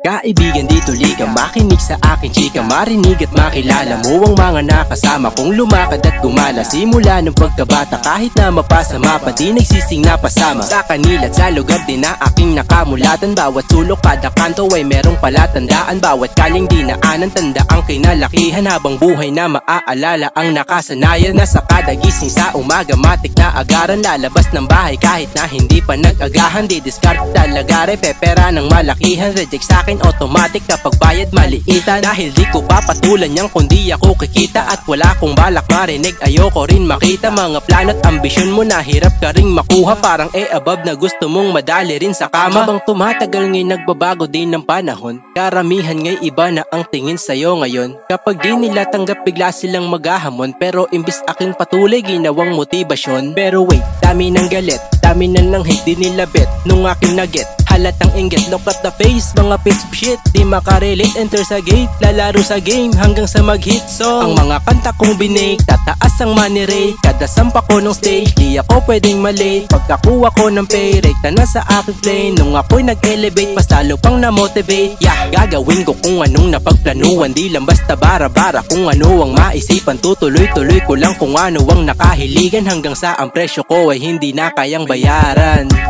Kaibigan dito liga. Makinig sa akin chika. Marinig at makilala mo ang mga nakasama. Kung lumakad at gumala Simula ng pagkabata Kahit na mapasama pa Di nagsising napasama. Sa kanila at sa lugar din na aking nakamulatan. Bawat sulok kada kanto ay merong palatandaan. Bawat kaling dinaanan Tanda ang kinalakihan. Habang buhay na maaalala Ang nakasanayan. Nasa kada gising sa umaga Matik na agaran. Lalabas ng bahay kahit na hindi pa nag-agahan. Di discard talaga re Pepera ng malakihan Reject sa akin automatic Kapag bayad maliitan. Dahil di ko papatulan yan Kundi ako kikita At wala kong balak marinig. Ayoko rin makita Mga plano at ambisyon mo. Na Hirap ka ring makuha Parang e above na gusto mong madali rin sa kama. Habang tumatagal ngay nagbabago din ng panahon Karamihan ngay iba na ang tingin sa'yo ngayon. Kapag di nila tanggap bigla silang maghahamon. Pero imbis aking patuloy ginawang motibasyon Pero wait, dami ng galit Dami na ng hate di nila bet Nung aking naget Halatang inggit, look at the face. Mga piece shit, di makarelate. Enter sa gate, lalaro sa game Hanggang sa mag-hit. Song Ang mga kanta kong binake Tataas ang money rate. Kada sampa ko ng stage Di ako pwedeng malate. Pagkakuha ko ng pay Rekta na sa aking plane Nung ako'y nag-elevate Mas lalo pang na-motivate. Yeah, gagawin ko kung anong napagplanuhan. Di lang basta bara-bara Kung ano ang maisipan. Tutuloy-tuloy ko lang kung ano ang nakahiligan. Hanggang sa ang presyo ko ay hindi na kayang bayaran